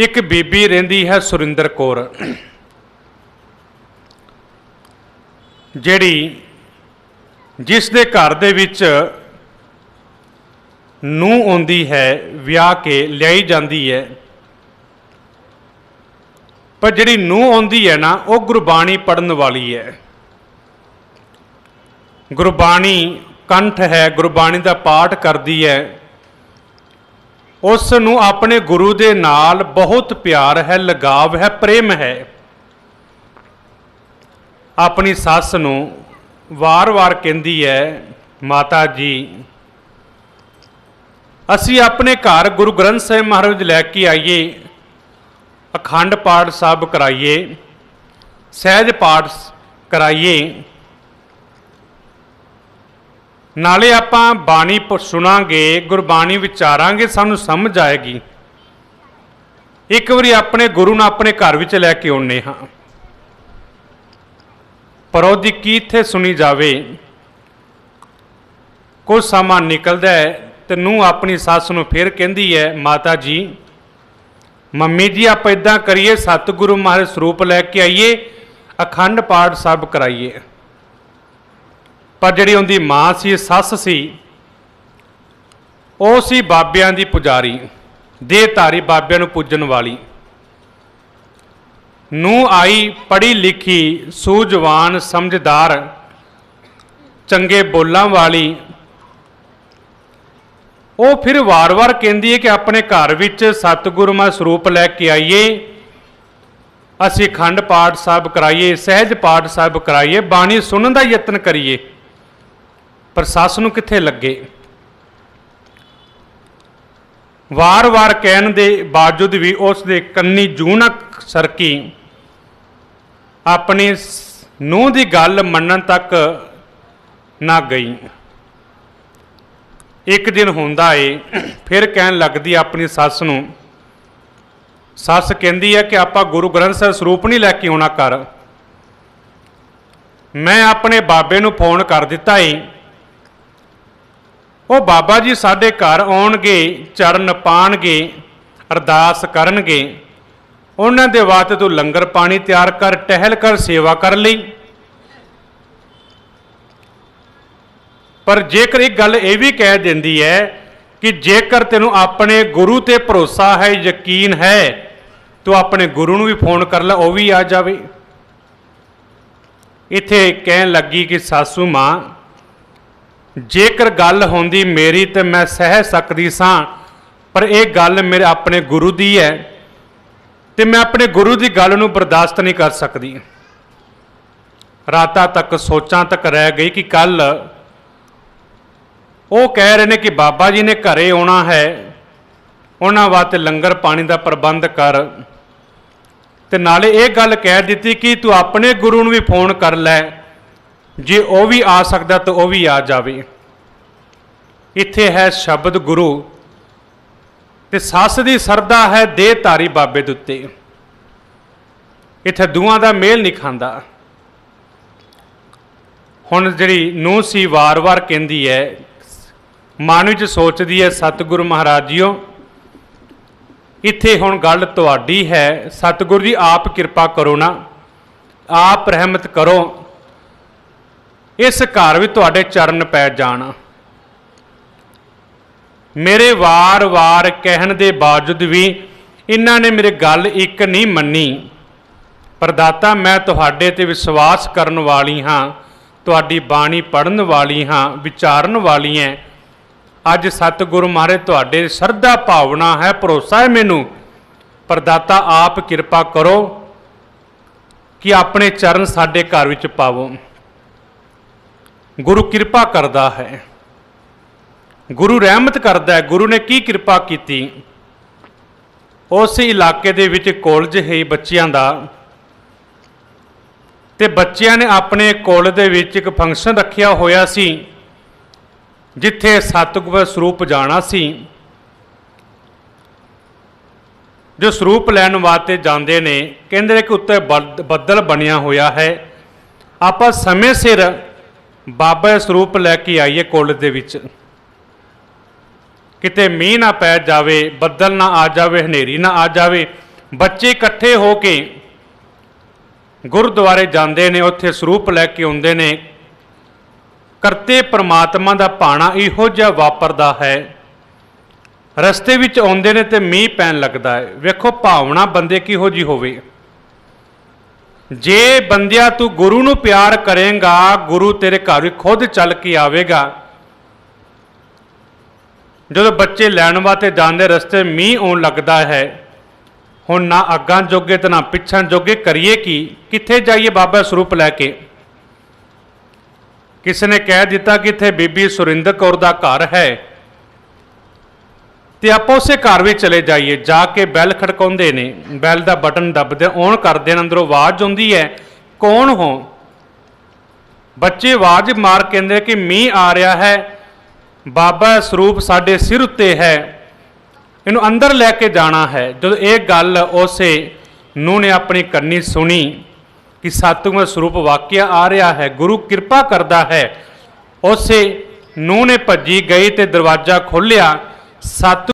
ਇੱਕ ਬੀਬੀ ਰਹਿੰਦੀ ਹੈ ਸੁਰਿੰਦਰ ਕੌਰ। ਜਿਹੜੀ ਜਿਸ ਦੇ ਘਰ ਦੇ ਵਿੱਚ ਨੂੰ ਆਉਂਦੀ ਹੈ, ਵਿਆਹ ਕੇ ਲਿਆਈ ਜਾਂਦੀ ਹੈ। ਪਰ ਜਿਹੜੀ ਨੂੰ ਆਉਂਦੀ ਹੈ ਨਾ, ਉਹ ਗੁਰਬਾਣੀ ਪੜਨ ਵਾਲੀ ਹੈ। ਗੁਰਬਾਣੀ ਕੰਠ ਹੈ, ਗੁਰਬਾਣੀ ਦਾ ਪਾਠ ਕਰਦੀ ਹੈ। ਉਸ ਨੂੰ ਆਪਣੇ ਗੁਰੂ ਦੇ ਨਾਲ ਬਹੁਤ ਪਿਆਰ ਹੈ, ਲਗਾਵ ਹੈ, ਪ੍ਰੇਮ ਹੈ। ਆਪਣੀ ਸੱਸ ਨੂੰ ਵਾਰ-ਵਾਰ ਕਹਿੰਦੀ ਹੈ, ਮਾਤਾ ਜੀ, ਅਸੀਂ ਆਪਣੇ ਘਰ ਗੁਰੂ ਗ੍ਰੰਥ ਸਾਹਿਬ ਮਹਾਰਾਜ ਲੈ ਕੇ ਆਈਏ, ਅਖੰਡ ਪਾਠ ਸਾਹਿਬ ਕਰਾਈਏ, ਸਹਿਜ ਪਾਠ ਕਰਾਈਏ ਨਾਲੇ ਆਪਾਂ ਬਾਣੀ ਸੁਣਾਂਗੇ, ਗੁਰਬਾਣੀ ਵਿਚਾਰਾਂਗੇ, ਸਾਨੂੰ ਸਮਝ ਆਏਗੀ। ਇੱਕ ਵਾਰੀ ਆਪਣੇ ਗੁਰੂ ਨੂੰ ਆਪਣੇ ਘਰ ਵਿੱਚ ਲੈ ਕੇ ਆਉਨੇ ਹਾਂ। ਪਰ ਉਹਦੀ ਕੀ ਇੱਥੇ ਸੁਣੀ ਜਾਵੇ? ਕੁਝ ਸਮਾਂ ਨਿਕਲਦਾ ਹੈ ਤੇ ਨੂੰ ਆਪਣੀ ਸੱਸ ਨੂੰ ਫਿਰ ਕਹਿੰਦੀ ਹੈ, ਮਾਤਾ ਜੀ, ਮੰਮੀ ਜੀ, ਆਪਾਂ ਇਦਾਂ ਕਰੀਏ, ਸਤਿਗੁਰੂ ਮਹਾਰਾਜ ਸਰੂਪ ਲੈ ਕੇ ਆਈਏ, ਅਖੰਡ ਪਾਠ ਸਭ ਕਰਾਈਏ। ਪਰ ਜਿਹੜੀ ਉਹਦੀ ਮਾਂ ਸੀ ਸੱਸ ਸੀ, ਉਹ ਸੀ ਬਾਬਿਆਂ ਦੀ ਪੁਜਾਰੀ, ਦੇਹਧਾਰੀ ਬਾਬਿਆਂ ਨੂੰ ਪੂਜਣ ਵਾਲੀ। ਨੂੰ ਆਈ, ਪੜ੍ਹੀ ਲਿਖੀ, ਸੂਝਵਾਨ, ਸਮਝਦਾਰ, ਚੰਗੇ ਬੋਲਾਂ ਵਾਲੀ। ਉਹ ਫਿਰ ਵਾਰ-ਵਾਰ ਕਹਿੰਦੀ ਹੈ ਕਿ ਆਪਣੇ ਘਰ ਵਿੱਚ ਸਤਿਗੁਰੂ ਮਾ ਸਰੂਪ ਲੈ ਕੇ ਆਈਏ। ਅਸੀਂ ਖੰਡ ਪਾਠ ਸਾਹਿਬ ਕਰਾਈਏ, ਸਹਿਜ ਪਾਠ ਸਾਹਿਬ ਕਰਾਈਏ, ਬਾਣੀ ਸੁਣਨ ਦਾ ਯਤਨ ਕਰੀਏ। ਪਰ ਸੱਸ ਨੂੰ ਕਿੱਥੇ ਲੱਗੇ? ਵਾਰ-ਵਾਰ ਕਹਿਣ ਦੇ ਬਾਵਜੂਦ ਵੀ ਉਸ ਦੇ ਕੰਨੀ ਜੂਨਕ ਸਰਕੀ ਆਪਣੀ ਨੂੰਹ ਦੀ ਗੱਲ ਮੰਨਣ ਤੱਕ ਨਾ ਗਈ। ਇੱਕ ਦਿਨ ਹੁੰਦਾ ਏ, ਫਿਰ ਕਹਿਣ ਲੱਗਦੀ ਆਪਣੀ ਸੱਸ ਨੂੰ, ਸੱਸ ਕਹਿੰਦੀ ਹੈ ਕਿ ਆਪਾਂ ਗੁਰੂ ਗ੍ਰੰਥ ਸਾਹਿਬ ਸਰੂਪ ਨਹੀਂ ਲੈ ਕੇ ਆਉਣਾ ਕਰ ਮੈਂ ਆਪਣੇ ਬਾਬੇ ਨੂੰ ਫੋਨ ਕਰ ਦਿੱਤਾ ਏ ਉਹ ਬਾਬਾ ਜੀ ਸਾਡੇ ਘਰ ਆਉਣਗੇ, ਚਰਨ ਪਾਣਗੇ, ਅਰਦਾਸ ਕਰਨਗੇ। ਉਹਨਾਂ ਦੇ ਵਾਸਤੇ ਤੂੰ ਲੰਗਰ ਪਾਣੀ ਤਿਆਰ ਕਰ, ਟਹਿਲ ਕਰ, ਸੇਵਾ ਕਰ ਲਈ। ਪਰ ਜੇਕਰ ਇੱਕ ਗੱਲ ਇਹ ਵੀ ਕਹਿ ਦਿੰਦੀ ਹੈ ਕਿ ਜੇਕਰ ਤੈਨੂੰ ਆਪਣੇ ਗੁਰੂ ਤੇ ਭਰੋਸਾ ਹੈ, ਯਕੀਨ ਹੈ, ਤੂੰ ਆਪਣੇ ਗੁਰੂ ਨੂੰ ਵੀ ਫੋਨ ਕਰ ਲੈ, ਉਹ ਵੀ ਆ ਜਾਵੇ। ਇੱਥੇ ਕਹਿਣ ਲੱਗੀ ਕਿ ਸਾਸੂ ਮਾਂ ਜੇਕਰ ਗੱਲ ਹੁੰਦੀ ਮੇਰੀ ਤੇ ਮੈਂ ਸਹਿ ਸਕਦੀ ਸਾਂ, ਪਰ ਇਹ ਗੱਲ ਮੇਰੇ ਆਪਣੇ ਗੁਰੂ ਦੀ ਹੈ ਤੇ ਮੈਂ ਆਪਣੇ ਗੁਰੂ ਦੀ ਗੱਲ ਨੂੰ ਬਰਦਾਸ਼ਤ ਨਹੀਂ ਕਰ ਸਕਦੀ। ਰਾਤਾਂ ਤੱਕ ਸੋਚਾਂ ਤੱਕ ਰਹਿ ਗਈ ਕਿ ਕੱਲ ਉਹ ਕਹਿ ਰਹੇ ਨੇ ਕਿ ਬਾਬਾ ਜੀ ਨੇ ਘਰੇ ਆਉਣਾ ਹੈ, ਉਹਨਾਂ ਵਾਸਤੇ ਲੰਗਰ ਪਾਣੀ ਦਾ ਪ੍ਰਬੰਧ ਕਰ ਤੇ ਨਾਲੇ ਇਹ ਗੱਲ ਕਹਿ ਦਿੱਤੀ ਕਿ ਤੂੰ ਆਪਣੇ ਗੁਰੂ ਨੂੰ ਵੀ ਫੋਨ ਕਰ ਲੈ। ਜੇ ਉਹ ਵੀ ਆ ਸਕਦਾ ਤਾਂ ਉਹ ਵੀ ਆ ਜਾਵੇ। ਇੱਥੇ ਹੈ ਸ਼ਬਦ ਗੁਰੂ ਤੇ ਸੱਸ ਦੀ ਸਰਦਾ ਹੈ ਦੇਹ ਧਾਰੀ ਬਾਬੇ ਦੇ ਉੱਤੇ। ਇੱਥੇ ਦੂਆਂ ਦਾ ਮੇਲ ਨਹੀਂ ਖਾਂਦਾ। ਹੁਣ ਜਿਹੜੀ ਨੂੰ ਸੀ ਵਾਰ-ਵਾਰ ਕਹਿੰਦੀ ਹੈ, ਮਨ ਵਿੱਚ ਸੋਚਦੀ ਹੈ, ਸਤਿਗੁਰੂ ਮਹਾਰਾਜ ਜੀਓ ਇੱਥੇ ਹੁਣ ਗੱਲ ਤੁਹਾਡੀ ਹੈ, ਸਤਿਗੁਰੂ ਜੀ ਆਪ ਕਿਰਪਾ ਕਰੋ ਨਾ, ਆਪ ਰਹਿਮਤ ਕਰੋ। ਇਸ ਘਰ ਵਿੱਚ ਤੁਹਾਡੇ ਚਰਨ ਪੈ ਜਾਣ। ਮੇਰੇ ਵਾਰ-ਵਾਰ ਕਹਿਣ ਦੇ ਬਾਵਜੂਦ ਵੀ ਇਹਨਾਂ ਨੇ ਮੇਰੇ ਗੱਲ ਇੱਕ ਨਹੀਂ ਮੰਨੀ। ਪ੍ਰਦਾਤਾ, ਮੈਂ ਤੁਹਾਡੇ ਤੇ ਵਿਸ਼ਵਾਸ ਕਰਨ ਵਾਲੀ ਹਾਂ, ਤੁਹਾਡੀ ਬਾਣੀ ਪੜਨ ਵਾਲੀ ਹਾਂ, ਵਿਚਾਰਨ ਵਾਲੀ ਹਾਂ ਅੱਜ ਸਤਿਗੁਰੂ ਮਹਾਰਾਜ ਤੁਹਾਡੇ ਸਰਦਾ ਭਾਵਨਾ ਹੈ, ਭਰੋਸਾ ਹੈ ਮੈਨੂੰ। ਪ੍ਰਦਾਤਾ, ਆਪ ਕਿਰਪਾ ਕਰੋ ਕਿ ਆਪਣੇ ਚਰਨ ਸਾਡੇ ਘਰ ਵਿੱਚ ਪਾਵੋ। ਗੁਰੂ ਕਿਰਪਾ ਕਰਦਾ ਹੈ। ਗੁਰੂ ਰਹਿਮਤ ਕਰਦਾ ਹੈ। ਗੁਰੂ ਨੇ ਕੀ ਕਿਰਪਾ ਕੀਤੀ? ਉਸ ਇਲਾਕੇ ਦੇ ਵਿੱਚ ਕਾਲਜ ਹੈ ਬੱਚਿਆਂ ਦਾ। ਤੇ ਬੱਚਿਆਂ ਨੇ ਆਪਣੇ ਕਾਲਜ ਦੇ ਵਿੱਚ ਇੱਕ ਫੰਕਸ਼ਨ ਰੱਖਿਆ ਹੋਇਆ ਸੀ, ਜਿੱਥੇ ਸਤਿਗੁਰ ਸਰੂਪ ਜਾਣਾ ਸੀ। ਜੋ ਸਰੂਪ ਲੈਣ ਵਾਸਤੇ ਜਾਂਦੇ ਨੇ, ਕਹਿੰਦੇ ਨੇ ਕਿ ਉੱਤੇ ਬੱਦ- ਬੱਦਲ ਬਣਿਆ ਹੋਇਆ ਹੈ। ਆਪਾਂ ਸਮੇਂ ਸਿਰ ਬਾਬਾ ਸਰੂਪ ਲੈ ਕੇ ਆਈਏ ਕਾਲਜ ਦੇ ਵਿੱਚ। ਕਿਤੇ ਮੀਂਹ ਨਾ ਪੈ ਜਾਵੇ, ਬੱਦਲ ਨਾ ਆ ਜਾਵੇ, ਹਨੇਰੀ ਨਾ ਆ ਜਾਵੇ, ਬੱਚੇ ਇਕੱਠੇ ਹੋ ਕੇ ਗੁਰਦੁਆਰੇ ਜਾਂਦੇ ਨੇ, ਉੱਥੇ ਸਰੂਪ ਲੈ ਕੇ ਆਉਂਦੇ ਨੇ। ਕਰਤੇ ਪ੍ਰਮਾਤਮਾ ਦਾ ਭਾਣਾ ਇਹੋ ਜਿਹਾ ਵਾਪਰਦਾ ਹੈ। ਰਸਤੇ ਵਿੱਚ ਆਉਂਦੇ ਨੇ ਤੇ ਮੀਂਹ ਪੈਣ ਲੱਗਦਾ ਹੈ। ਵੇਖੋ, ਭਾਵਨਾ ਬੰਦੇ ਕਿਹੋ ਜੀ ਹੋਵੇ। ਜੇ ਬੰਦਿਆ ਤੂੰ ਗੁਰੂ ਨੂੰ ਪਿਆਰ ਕਰੇਗਾ, ਗੁਰੂ ਤੇਰੇ ਘਰ ਵੀ ਖੁਦ ਚੱਲ ਕੇ ਆਵੇਗਾ। ਜਦੋਂ ਬੱਚੇ ਲੈਣ ਵਾਸਤੇ ਜਾਂਦੇ, ਰਸਤੇ ਮੀਂਹ ਆਉਣ ਲੱਗਦਾ ਹੈ। ਹੁਣ ਨਾ ਅੱਗਾਂ ਜੋਗੇ ਤੇ ਨਾ ਪਿੱਛਾਂ ਜੋਗੇ ਕਰੀਏ ਕੀ? ਕਿੱਥੇ ਜਾਈਏ ਬਾਬਾ ਸਰੂਪ ਲੈ ਕੇ? ਕਿਸ ਨੇ ਕਹਿ ਦਿੱਤਾ ਕਿ ਇੱਥੇ ਬੀਬੀ ਸੁਰਿੰਦਰ ਕੌਰ ਦਾ ਘਰ ਹੈ। ਤੇ ਆਪਾਂ ਉਸੇ ਘਰ ਵਿੱਚ ਚਲੇ ਜਾਈਏ, ਜਾ ਕੇ ਬੈਲ ਖੜਕਾਉਂਦੇ ਨੇ, ਬੈਲ ਦਾ ਬਟਨ ਦੱਬਦੇ, ਔਨ ਕਰਦੇ ਨੇ ਅੰਦਰੋਂ ਆਵਾਜ਼ ਆਉਂਦੀ ਹੈ, ਕੌਣ ਹੋ? ਬੱਚੇ ਆਵਾਜ਼ ਮਾਰ ਕਹਿੰਦੇ ਕਿ ਮੀਂਹ ਆ ਰਿਹਾ ਹੈ, ਬਾਬਾ ਸਰੂਪ ਸਾਡੇ ਸਿਰ ਉੱਤੇ ਹੈ, ਇਹਨੂੰ ਅੰਦਰ ਲੈ ਕੇ ਜਾਣਾ ਹੈ। ਜਦੋਂ ਇਹ ਗੱਲ ਉਸੇ ਨੂੰ ਨੇ ਆਪਣੀ ਕੰਨੀ ਸੁਣੀ ਕਿ ਸਤਿਗੁਰ ਸਰੂਪ ਵਾਕਿਆ ਆ ਰਿਹਾ ਹੈ, ਗੁਰੂ ਕਿਰਪਾ ਕਰਦਾ ਹੈ, ਉਸੇ ਨੂੰ ਨੇ ਭੱਜੀ ਗਈ ਤੇ ਦਰਵਾਜ਼ਾ ਖੋਲ੍ਹਿਆ, ਸਤ